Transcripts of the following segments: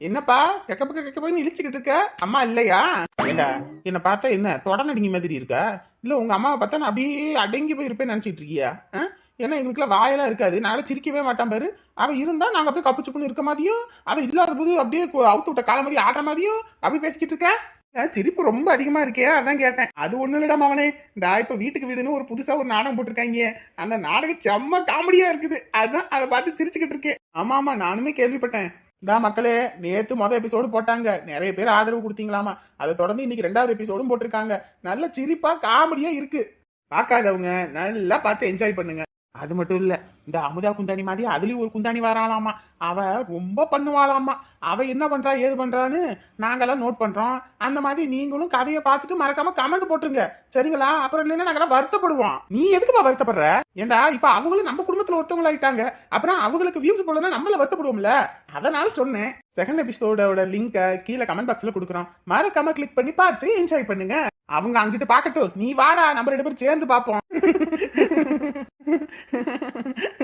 என்னப்பா? கெக்க பக்க கெக்க போய் இழிச்சுக்கிட்டு இருக்க? அம்மா இல்லையா? ஏண்டா என்ன பார்த்தா என்ன தொடநடிங்க மாதிரி இருக்கா? இல்ல உங்க அம்மாவை பார்த்தா நான் அப்படியே அடங்கி போய் இருப்பேன்னு நினைச்சிட்டு இருக்கியா? ஏன்னா எங்களுக்குலாம் வாயெல்லாம் இருக்காது. நாளை சிரிக்கவே மாட்டான் பாரு. அவ இருந்தா நாங்க அப்படியே கப்பு பண்ணி இருக்க மாதிரியும் அவ இல்லாத போது அப்படியே அவுத்து விட்ட காலம் மாதிரி ஆடுற மாதிரியும் அப்படி பேசிக்கிட்டு இருக்கேன் சிரிப்பு ரொம்ப அதிகமா இருக்கே அதான் கேட்டேன். அது ஒண்ணு இல்லடா மவனே. இந்த இப்ப வீட்டுக்கு வீடுன்னு ஒரு புதுசா ஒரு நாடகம் போட்டிருக்காங்க அந்த நாடகம் செம்ம காமெடியா இருக்குது. அதான் அதை பார்த்து சிரிச்சுக்கிட்டு இருக்கேன் ஆமா ஆமா நானுமே கேள்விப்பட்டேன். இந்தா மக்களே நேத்து மொதல் எபிசோடு போட்டாங்க. நிறைய பேர் ஆதரவு கொடுத்தீங்களாமா. அதை தொடர்ந்து இன்னைக்கு ரெண்டாவது எபிசோடும் போட்டிருக்காங்க. நல்ல சிரிப்பா காமெடியா இருக்கு. பார்க்காதவங்க நல்லா பார்த்து என்ஜாய் பண்ணுங்க. அது மட்டும் இல்லை இந்த அமுதா குந்தாணி மாதிரி அதுலேயும் ஒரு குந்தாணி வராளாமா? அவள் ரொம்ப பண்ணுவாளாமா? அவள் என்ன பண்ணுறா ஏது பண்ணுறான்னு நாங்களாம் நோட் பண்ணுறோம் அந்த மாதிரி நீங்களும் கதையை பார்த்துட்டு மறக்காமல் கமெண்ட் போட்டுருங்க. சரிங்களா? அப்புறம் இல்லைன்னா நாங்கெல்லாம் வருத்தப்படுவோம். நீ எதுக்குப்பா வருத்தப்படுற? ஏண்டா இப்போ அவங்களும் நம்ம குடும்பத்தில் ஒருத்தவங்களாயிட்டாங்க அப்புறம் அவங்களுக்கு வியூஸ் போலனா நம்மள வருத்தப்படுவோம்ல? அதனால சொன்னேன். செகண்ட் எபிசோடோட லிங்கை கீழே கமெண்ட் பாக்ஸில் கொடுக்குறோம். மறக்காம கிளிக் பண்ணி பார்த்து என்ஜாய் பண்ணுங்க. அவங்க அங்கிட்டு பார்க்கட்டும். நீ வாடா நம்ம ரெண்டு பேரும் சேர்ந்து பார்ப்போம்.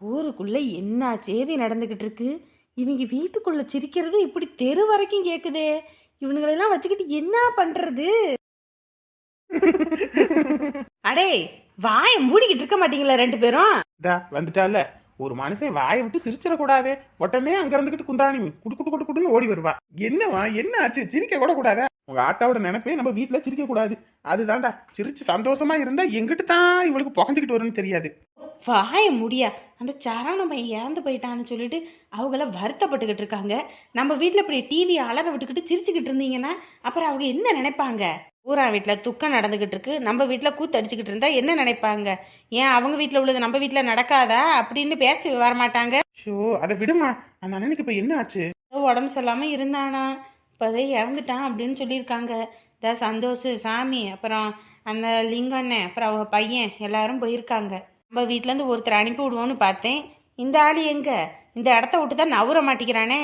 ஊருக்குள்ள என்ன சேதி நடந்துகிட்டு இருக்கு? இவங்க வீட்டுக்குள்ள சிரிக்கிறது இப்படி தெரு வரைக்கும் கேக்குதே. இவனுங்களெல்லாம் வச்சுக்கிட்டு என்ன பண்றது? அடே வாய மூடிக்கிட்டு இருக்க மாட்டீங்களா ரெண்டு பேரும்? இதா வந்துட்டால. ஒரு மனுஷன் வாயை விட்டு சிரிச்சிடக்கூடாது. உடனே அங்க இருந்துகிட்டு குந்தாணி குடு குடு குடு குடுன்னு ஓடி வருவா. என்னவா என்ன ஆச்சு? சிரிக்க கூட கூடாதா? உங்க ஆத்தாவோட நினைப்பே நம்ம வீட்டுல சிரிக்க கூடாது. அதுதான்டா சிரிச்சு சந்தோஷமா இருந்தா எங்கிட்டு தான் இவளுக்கு புகஞ்சுக்கிட்டு வரும்னு தெரியாது. வாய முடியா. அந்த சரணம் பையன் இறந்து போயிட்டான்னு சொல்லிட்டு அவங்கள வருத்தப்பட்டுக்கிட்டு இருக்காங்க. நம்ம வீட்டில் இப்படி டிவி அலற விட்டுக்கிட்டு சிரிச்சுக்கிட்டு இருந்தீங்கன்னா அப்புறம் அவங்க என்ன நினைப்பாங்க? ஊரா வீட்டில் துக்கம் நடந்துக்கிட்டு இருக்கு. நம்ம வீட்டில் கூத்தடிச்சுக்கிட்டு இருந்தா என்ன நினைப்பாங்க? ஏன் அவங்க வீட்டில் உள்ளது நம்ம வீட்டில் நடக்காதா? அப்படின்னு பேசி வரமாட்டாங்க. ஷோ அதை விடுமா. அந்த அண்ணனுக்கு இப்ப என்ன ஆச்சு? உடம்பு சொல்லாமல் இருந்தானா? இப்போதே இறந்துட்டான் அப்படின்னு சொல்லியிருக்காங்க. இந்த சந்தோஷ் சாமி அப்புறம் அந்த லிங்கண்ணன் அப்புறம் அவங்க பையன் எல்லாரும் போயிருக்காங்க. நம்ம வீட்டிலேருந்து ஒருத்தர் அனுப்பி விடுவோன்னு பார்த்தேன். இந்த ஆள் எங்க? இந்த இடத்த விட்டு தான் நவுற மாட்டேங்கிறானே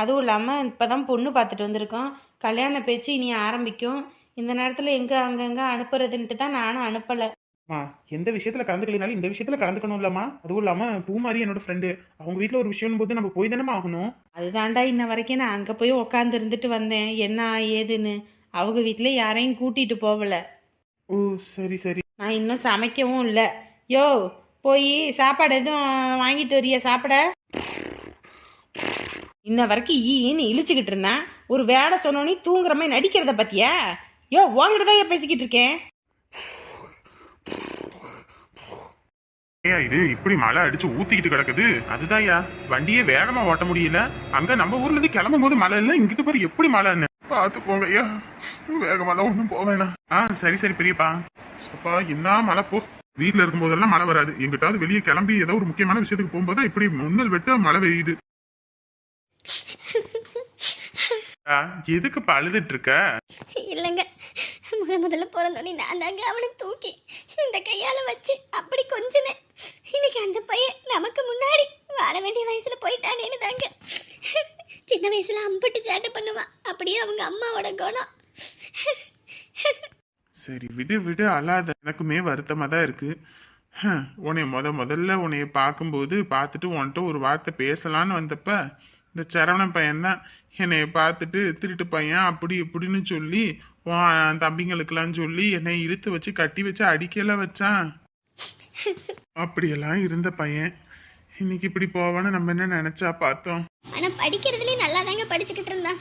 அதுவும் இல்லாமல் இப்போ தான் பொண்ணு பார்த்துட்டு வந்திருக்கோம். கல்யாண பேச்சு இனி ஆரம்பிக்கும். இந்த நேரத்தில் எங்கே அங்கங்கே அனுப்புறதுன்ட்டு தான் நானும் அனுப்பலை. அம்மா எந்த விஷயத்துல கலந்துக்கலினாலும் இந்த விஷயத்துல கலந்துக்கணும் இல்லம்மா அதுவும் இல்லாம பூமாரி என்னோட ஃப்ரெண்டு அவங்க வீட்ல ஒரு விஷயம் போது நம்ம போய் தானே ஆகணும். அதுதான்டா இன்ன வரைக்கும் நான் அங்கே போய் உக்காந்து இருந்துட்டு வந்தேன். என்ன ஏதுன்னு. அவங்க வீட்டில் யாரையும் கூட்டிகிட்டு போகல. ஓ சரி சரி. நான் இன்னும் சமைக்கவும் இல்லை. யோ போய் சாப்பாடு எதுவும் வாங்கிட்டு வரிய சாப்பிட? இன்ன வரைக்கும் ஈன்னு இழிச்சுக்கிட்டு இருந்தேன். ஒரு வேலை சொன்னோன்னே தூங்குற மாதிரி நடிக்கிறத பத்தியா? யோ உங்ககிட்ட தான் பேசிக்கிட்டு இருக்கேன். ஏயா இது இப்படி மழை அடிச்சு ஊத்திக்கிட்டு கிடக்குது. அதுதான்யா வண்டியே வேகமா ஓட்ட முடியல. அங்க நம்ம ஊர்ல இருந்து கிளம்பும் போது மழை இல்ல இங்கிட்டு பாரு எப்படி மழைன்னு. பார்த்து போங்க ஐயா வேகமெல்லாம் ஒண்ணும் போவேண்ணா ஆ சரி சரி பெரியப்பா. அப்பா என்ன மழை போ. வீட்டுல இருக்கும் போதெல்லாம் மழை வராது. எங்கிட்டாவது வெளியே கிளம்பி ஏதோ ஒரு முக்கியமான விஷயத்துக்கு போகும்போது இப்படி முன்னல் வெட்ட மழை பெய்யுது. ஆ, எதுக்குப்பா அழுதுட்டு இருக்க இல்லைங்க. முத முதல்ல பிறந்தோடனே நான் தாங்க அவனை தூக்கி இந்த கையால வச்சு அப்படி கொஞ்சினேன். இன்னைக்கு அந்த பையன் நமக்கு முன்னாடி வாழ வேண்டிய வயசுல போயிட்டானேன்னு தாங்க. சின்ன வயசுல அம்பட்டு சேட்டை பண்ணுவான். அப்படியே அவங்க அம்மாவோட குணம். சரி விடு விடு. அழாத. எனக்குமே வருத்தமாக தான் இருக்குது உன்னை முத முதல்ல உன்னைய பார்க்கும்போது பார்த்துட்டு உன்கிட்ட ஒரு வார்த்தை பேசலான்னு வந்தப்ப இந்த சரவண பையன்தான் என்னைய பார்த்துட்டு திருட்டு பையன் அப்படி இப்படின்னு சொல்லி உன் தம்பிங்களுக்கெல்லாம் சொல்லி என்னை இழுத்து வச்சு கட்டி வச்சு அடிக்கல வச்சான். அப்படியெல்லாம் இருந்த பையன். இன்னைக்கு இப்படி போவான்னு நம்ம என்ன நினைச்சா பார்த்தோம். ஆனா படிக்கிறதுலயே நல்லா தாங்க படிச்சுக்கிட்டு இருந்தான்.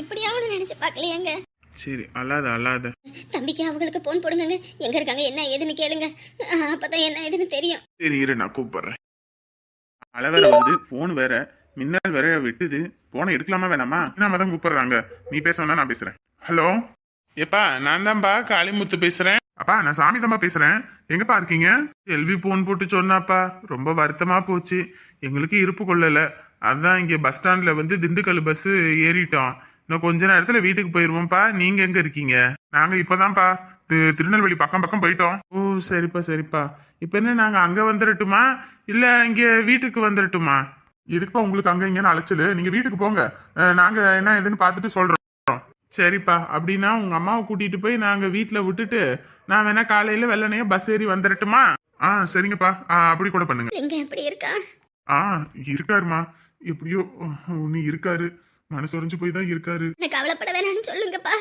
இப்படியாவது நினைச்சு பார்க்கலையாங்க? சரி அழாத அழாத. தம்பிக்கு அவங்களுக்கு போன் போடுங்க எங்க இருக்காங்க என்ன ஏதுன்னு கேளுங்க. அப்பதான் என்ன ஏதுன்னு தெரியும். சரி இரு நான் கூப்பிடுறேன். வேற வருது போன் வேற. மின்னல் வேற விட்டுது. போனை எடுக்கலாமா வேணாமா? நாம தான் கூப்பிடுறாங்க. நீ பேச வேணா நான் பேசுறேன். ஹலோ? எப்பா நான் தான்பா காளிமுத்து பேசுறேன். அப்பா நான் சாமி தான்பா பேசுறேன். எங்கப்பா இருக்கீங்க? செல்வி போன் போட்டு சொன்னாப்பா. ரொம்ப வருத்தமா போச்சு. எங்களுக்கு இருப்பு கொள்ளல. அதான் இங்க பஸ் ஸ்டாண்ட்ல வந்து திண்டுக்கல் பஸ் ஏறிட்டோம். இன்னும் கொஞ்ச நேரத்துல வீட்டுக்கு போயிருவோம்ப்பா. நீங்க எங்க இருக்கீங்க? நாங்க இப்பதான்ப்பா. திருநெல்வேலி பக்கம் பக்கம் போயிட்டோம். ஓ சரிப்பா சரிப்பா. இப்ப என்ன நாங்க அங்க வந்துடட்டுமா இல்ல இங்க வீட்டுக்கு வந்துடட்டுமா எதுக்குப்பா உங்களுக்கு அங்க இங்கன்னு அழைச்சலு நீங்க வீட்டுக்கு போங்க. நாங்க என்ன ஏதுன்னு பார்த்துட்டு சொல்றோம். சரிப்பா. அப்படின்னா உங்க அம்மாவை கூட்டிட்டு போய் நாங்க வீட்டுல விட்டுட்டு நான் வேணா காலையில வெள்ளனையே பஸ் ஏறி வந்துடட்டுமா ஆ சரிங்கப்பா. ஆ, அப்படி கூட பண்ணுங்க. எங்க எப்படி இருக்கா? ஆ இருக்காருமா. எப்படியோ ஒன்னு இருக்காரு. மனசு உறைஞ்சு போய் தான் இருக்காரு. எனக்கு கவலைப்பட வேணாம்னு சொல்லுங்கப்பா.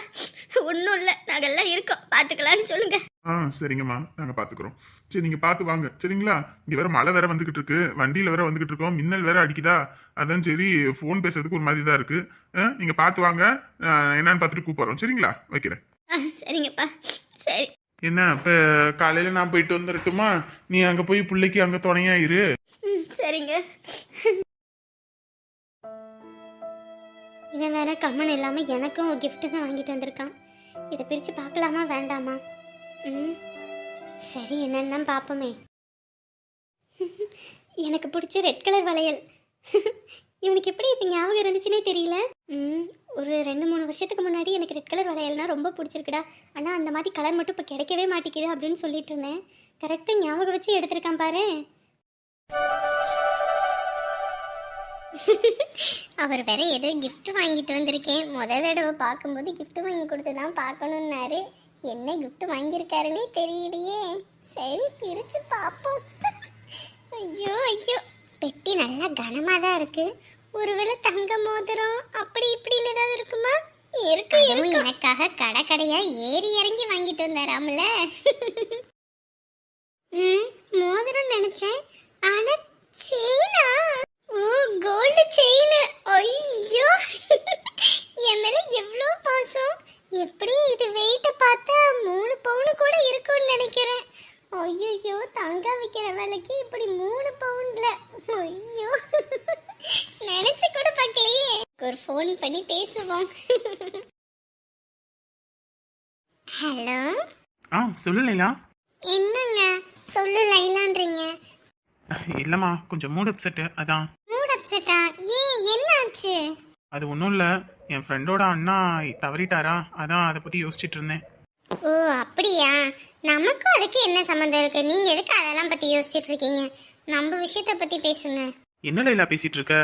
ஒன்றும் இல்லை. நாங்கெல்லாம் இருக்கோம். பார்த்துக்கலான்னு சொல்லுங்க. ஆ சரிங்கம்மா. நாங்க பாத்துக்கிறோம். சரி நீங்க பாத்து வாங்க. சரிங்களா? இங்க வேற மழை வேற வந்துகிட்டு இருக்கு வண்டியில வேற வந்துகிட்டு இருக்கோம் மின்னல் வேற அடிக்குதா? அதான் சரி ஃபோன் பேசுறதுக்கு ஒரு மாதிரி தான் இருக்கு. ஆ, நீங்க பாத்து வாங்க. என்னன்னு பார்த்துட்டு கூப்பிடுறோம். சரிங்களா? வைக்கிறேன். சரிங்கப்பா. சரி. என்ன இப்ப காலையில நான் போயிட்டு வந்துடட்டுமா நீ அங்க போய் பிள்ளைக்கு அங்க துணையா இரு. ம் சரிங்க. இவன் வேற கம்மன் இல்லாமல் எனக்கும் கிஃப்ட்டுன்னு வாங்கிட்டு வந்திருக்கான். இதை பிரித்து பார்க்கலாமா வேண்டாமா? ம். சரி என்னென்னு பார்ப்போமே. எனக்கு பிடிச்ச ரெட் கலர் வளையல். இவனுக்கு எப்படி இது ஞாபகம் இருந்துச்சுன்னே தெரியல. ம் ஒரு ரெண்டு மூணு வருஷத்துக்கு முன்னாடி எனக்கு ரெட் கலர் வளையல்னா ரொம்ப பிடிச்சிருக்குடா. ஆனால் அந்த மாதிரி கலர் மட்டும் இப்போ கிடைக்கவே மாட்டேங்குது அப்படின்னு சொல்லிட்டு இருந்தேன். கரெக்டாக ஞாபகம் வச்சு எடுத்திருக்கான் பாரு அவர் வேற ஏதோ gift வாங்கிட்டு வந்திருக்கேன். முத தடவை பார்க்கும்போது gift வாங்கி கொடுத்து தான் பார்க்கணுன்னாரு என்ன gift வாங்கியிருக்காருன்னே தெரியலையே. சரி பிரிச்சு பார்ப்போம். ஐயோ ஐயோ. பெட்டி நல்லா கனமாக தான் இருக்கு. ஒருவேளை தங்க மோதிரம் அப்படி இப்படின்னு ஏதாவது இருக்குமா? இருக்கு. எனக்காக கடை கடையா ஏறி இறங்கி வாங்கிட்டு வந்தாராம்ல ம் மோதிரம் நினைச்சேன் ஆனா செயினா ஓ கோல்டு செயின் ஐயோ என் மேல எவ்வளோ பாசம் எப்படி இது வெயிட்டை பார்த்தா மூணு பவுனு கூட இருக்கும்னு நினைக்கிறேன் ஐயோ தங்கம் விற்கிற விலைக்கு இப்படி மூணு பவுன்ல ஐயோ. நினைச்சு கூட பார்க்கலையே. ஒரு ஃபோன் பண்ணி பேசுவோம். ஹலோ ஆ சொல்லு லைலா. என்னங்க? சொல்லு லைலான்றீங்க. இல்லம்மா கொஞ்சம் மூட் அப்செட்டு அதான். மூட் அப்செட்டா ஏன் என்னாச்சு? அது ஒன்றும் இல்லை. என் ஃப்ரெண்டோட அண்ணா தவறிட்டாரா? அதான் அதை பற்றி யோசிச்சுட்டு இருந்தேன். ஓ அப்படியா? நமக்கும் அதுக்கு என்ன சம்மந்தம் இருக்கு? நீங்க எதுக்கு அதெல்லாம் பத்தி யோசிச்சுட்டு இருக்கீங்க நம்ம விஷயத்த பத்தி பேசுங்க. என்ன லைலா பேசிட்டு இருக்க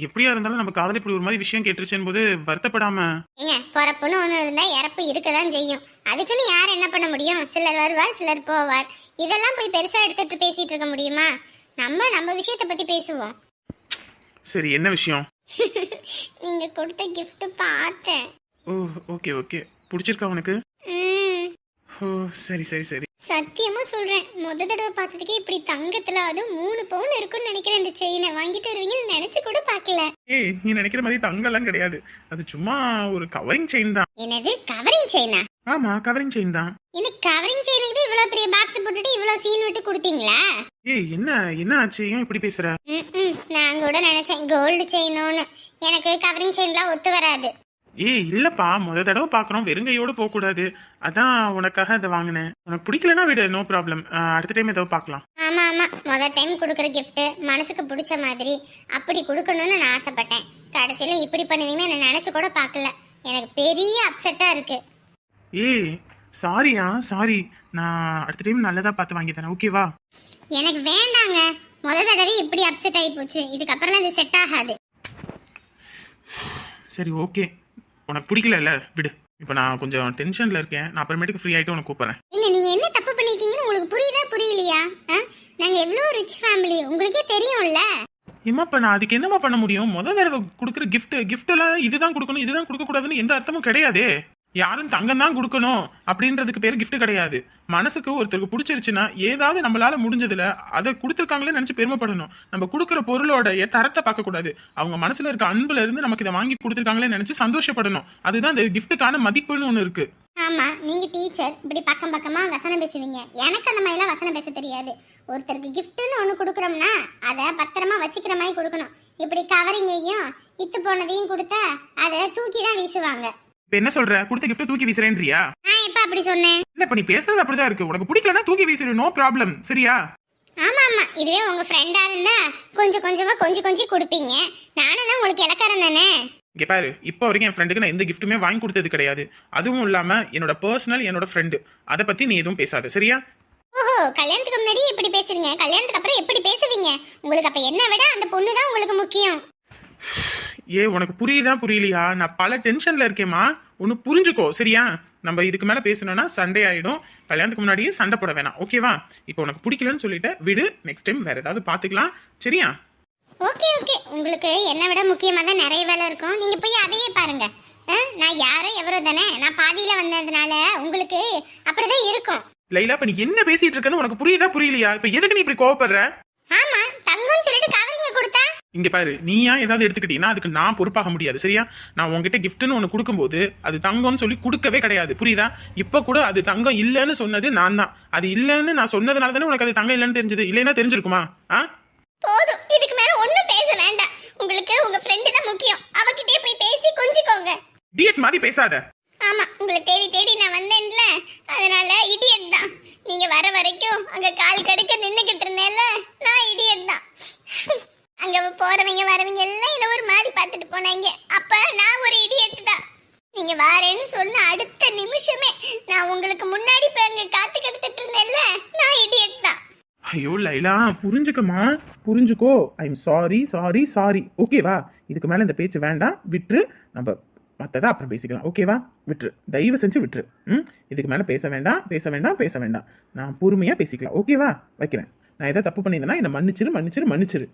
எப்படியா இருந்தாலும் நம்ம காதல் இப்படி ஒரு மாதிரி விஷயம் கேட்டுருச்சேன் போது வருத்தப்படாம. ஏங்க பிறப்புன்னு ஒன்று இருந்தால் இறப்பு இருக்க தான் செய்யும். அதுக்குன்னு யார் என்ன பண்ண முடியும்? சிலர் வருவார் சிலர் போவார். இதெல்லாம் போய் பெருசாக எடுத்துட்டு பேசிட்டு இருக்க முடியுமா? நம்ம நம்ம விஷயத்தை பற்றி பேசுவோம். சரி என்ன விஷயம்? நீங்கள் கொடுத்த gift பார்த்தேன் ஓ ஓகே ஓகே. பிடிச்சிருக்கா உனக்கு? ம். ஓ சரி சரி சரி. சத்தியமா சொல்றேன். முத தடவை பார்த்ததுக்கே இப்படி தங்கத்துல அதுவும் மூணு பவுன் இருக்கும்னு நினைக்கிறேன். இந்த செயினை வாங்கிட்டு வருவீங்கன்னு நினைச்சு கூட பார்க்கல. ஏய் நீ நினைக்கிற மாதிரி தங்கம்லாம் கிடையாது. அது சும்மா ஒரு கவரிங் செயின் தான். என்னது? கவரிங் செயினா ஆமா கவரிங் செயின் தான். எனக்கு கவரிங் செயினுக்கு இவ்வளவு பெரிய பாக்ஸ் போட்டுட்டு இவ்வளவு சீன் விட்டு கொடுத்தீங்களா? ஏய் என்ன என்ன ஆச்சு? ஏன் இப்படி பேசுற. நான் கூட நினைச்சேன் கோல்டு செயினோன்னு எனக்கு கவரிங் செயின்லாம் ஒத்து வராது. ஏய் இல்லப்பா முத தடவை பாக்குறோம். வெறுங்கையோட போக கூடாது அதான் உனக்காக அதை வாங்கினேன். உனக்கு பிடிக்கலனா விடு நோ ப்ராப்ளம் அடுத்த டைம் ஏதோ பார்க்கலாம். ஆமா ஆமா. முத டைம் கொடுக்குற gift மனசுக்கு பிடிச்ச மாதிரி அப்படி கொடுக்கணும்னு நான் ஆசைப்பட்டேன். கடைசியில இப்படி பண்ணுவீங்கன்னு நான் நினைச்சு கூட பார்க்கல. எனக்கு பெரிய அப்செட்டா இருக்கு. ஏய் சாரியா சாரி நான் அடுத்த டைம் நல்லதா பார்த்து வாங்கி தரேன். ஓகேவா எனக்கு வேண்டாங்க. முத தடவை இப்படி அப்செட் ஆகி போச்சு. இதுக்கப்புறம் இது செட் ஆகாது. சரி ஓகே உனக்கு பிடிக்கலல்ல? விடு. இப்போ நான் கொஞ்சம் டென்ஷன்ல இருக்கேன். நான் அப்புறமேட்டுக்கு ஃப்ரீ ஆயிட்டு உனக்கு கூப்பிடுறேன். ஏங்க நீங்க என்ன தப்பு பண்ணிருக்கீங்கன்னு உங்களுக்கு புரியுதா புரியலையா? ஆ? நாங்க எவ்வளவு ரிச் ஃபேமிலி உங்களுக்கே தெரியும்ல. இப்போ நான் அதுக்கு என்னம்மா பண்ண முடியும்? முதல் தடவை கொடுக்குற gift gift எல்லாம் இதுதான் கொடுக்கணும் இதுதான் கொடுக்கக்கூடாதுன்னு எந்த அர்த்தமும் கிடையாதே. யாரும் தங்கம் தான் கொடுக்கணும் அப்படின்றதுக்கு பேர் கிஃப்ட் கிடையாது. மனசுக்கு ஒருத்தருக்கு பிடிச்சிருச்சுன்னா ஏதாவது நம்மளால முடிஞ்சதுல அதை கொடுத்துருக்காங்களே நினைச்சு பெருமைப்படணும். நம்ம கொடுக்குற பொருளோடைய தரத்தை பார்க்கக்கூடாது. அவங்க மனசுல இருக்க அன்புல இருந்து நமக்கு இதை வாங்கி கொடுத்துருக்காங்களே நினைச்சு சந்தோஷப்படணும். அதுதான் அந்த கிஃப்ட்டுக்கான மதிப்புன்னு ஒன்று இருக்கு. ஆமா நீங்க டீச்சர் இப்படி பக்கம் பக்கமா வசனம் பேசுவீங்க. எனக்கு அந்த மாதிரிலாம் வசனம் பேச தெரியாது. ஒருத்தருக்கு கிஃப்ட்னு ஒன்று கொடுக்குறோம்னா அதை பத்திரமா வச்சுக்கிற மாதிரி கொடுக்கணும். இப்படி கவரிங்கையும் இத்து போனதையும் கொடுத்தா அதை தூக்கி தான் வீசுவாங்க. இப்போ என்ன சொல்ற? கொடுத்த கிஃப்ட்டை தூக்கி வீசுறேன்றியா? நான் எப்ப அப்படி சொன்னேன். இல்ல இப்ப நீ பேசுறது அப்படிதான் இருக்கு. உனக்கு பிடிக்கலன்னா தூக்கி வீசிடு நோ ப்ராப்ளம் சரியா? ஆமா ஆமா. இதுவே உங்க ஃப்ரெண்டா இருந்தா கொஞ்சம் கொஞ்சமா கொஞ்சம் கொஞ்சம் கொடுப்பீங்க. நானும் தான் உங்களுக்கு இலக்காரம் தானே? இங்க பாரு இப்போ வரைக்கும் என் ஃப்ரெண்டுக்கு நான் எந்த கிஃப்ட்டுமே வாங்கி கொடுத்தது கிடையாது. அதுவும் இல்லாம என்னோட பர்சனல் என்னோட ஃப்ரெண்டு அதை பத்தி நீ எதுவும் பேசாத சரியா? ஓஹோ கல்யாணத்துக்கு முன்னாடி இப்படி பேசுறீங்க. கல்யாணத்துக்கு அப்புறம் எப்படி பேசுவீங்க? உங்களுக்கு அப்ப என்ன விட அந்த பொண்ணு தான் உங்களுக்கு முக்கியம். ஏ உனக்கு புரியுதா? புரியலையா? நான் பல டென்ஷன்ல இருக்கேம்மா. ஒன்னு புரிஞ்சுக்கோ சரியா? நம்ம இதுக்கு மேல பேசணும்னா சண்டே ஆயிடும். கல்யாணத்துக்கு முன்னாடியே சண்டை போட வேணாம். ஓகேவா இப்போ உனக்கு பிடிக்கலன்னு சொல்லிட்டு விடு. நெக்ஸ்ட் டைம் வேற ஏதாவது பாத்துக்கலாம். சரியா? ஓகே ஓகே உங்களுக்கு என்னை விட முக்கியமாக தான் நிறைய வேலை இருக்கும். நீங்கள் போய் அதையே பாருங்க. நான் யாரோ எவரோ தானே. நான் பாதியில் வந்ததுனால உங்களுக்கு அப்படிதான் இருக்கும். லைலா இப்ப நீ என்ன பேசிட்டு இருக்கன்னு உனக்கு புரியுதா புரியலையா? இப்ப எதுக்கு நீ இப்படி கோவப்படுற? ஆமா தங்கம்னு சொல்லிட்டு கவரிங்க கொடுத்தா இங்க பாரு நீயா ஏதாவது எடுத்துக்கிட்டீங்கன்னா அதுக்கு நான் பொறுப்பாக முடியாது. சரியா? நான் உன்கிட்ட கிஃப்ட்னு ஒன்று கொடுக்கும்போது அது தங்கம்னு சொல்லி கொடுக்கவே கிடையாது. புரியுதா? இப்போ கூட அது தங்கம் இல்லைன்னு சொன்னது நான் தான். அது இல்லைன்னு நான் சொன்னதுனால தானே உனக்கு அது தங்கம் இல்லைன்னு தெரிஞ்சது? இல்லைன்னா தெரிஞ்சிருக்குமா? ஆ? போதும். இதுக்கு மேல ஒண்ணும் பேச வேண்டாம். உங்களுக்கு உங்க ஃப்ரெண்டு தான் முக்கியம். அவகிட்டே போய் பேசி கொஞ்சிக்கோங்க. டிஎட் மாதிரி பேசாத. ஆமா உங்களை தேடி தேடி நான் வந்தேன்ல. அதனால இடியட் தான். நீங்க வர வரைக்கும் அங்க கால் கடுக்க நின்னுகிட்டு இருந்தேன்ல நான் இடியட் தான். அங்க போறவங்க வரவங்க எல்லாம் என்ன ஒரு மாதிரி பார்த்துட்டு போனாங்க. அப்ப நான் ஒரு இடியட் தான். நீங்க வாரேன்னு சொன்ன அடுத்த நிமிஷமே நான் உங்களுக்கு முன்னாடி போய் அங்க காத்து கெடுத்துட்டு இருந்தேன்ல நான் இடியட் தான். ஐயோ லைலா புரிஞ்சுக்கம்மா. புரிஞ்சுக்கோ. I am sorry sorry sorry ஓகேவா இதுக்கு மேலே இந்த பேச்சு வேண்டாம். விட்டுரு. நம்ம மற்றதை அப்புறம் பேசிக்கலாம். ஓகேவா விட்டுரு. தயவு செஞ்சு விட்டுரு. ம்? இதுக்கு மேலே பேச வேண்டாம் பேச வேண்டாம் பேச வேண்டாம். நான் பொறுமையாக பேசிக்கலாம். ஓகேவா வைக்கிறேன். நான் எதாவது தப்பு பண்ணியிருந்தேன்னா என்னை மன்னிச்சிரு மன்னிச்சிரு மன்னிச்சிரு.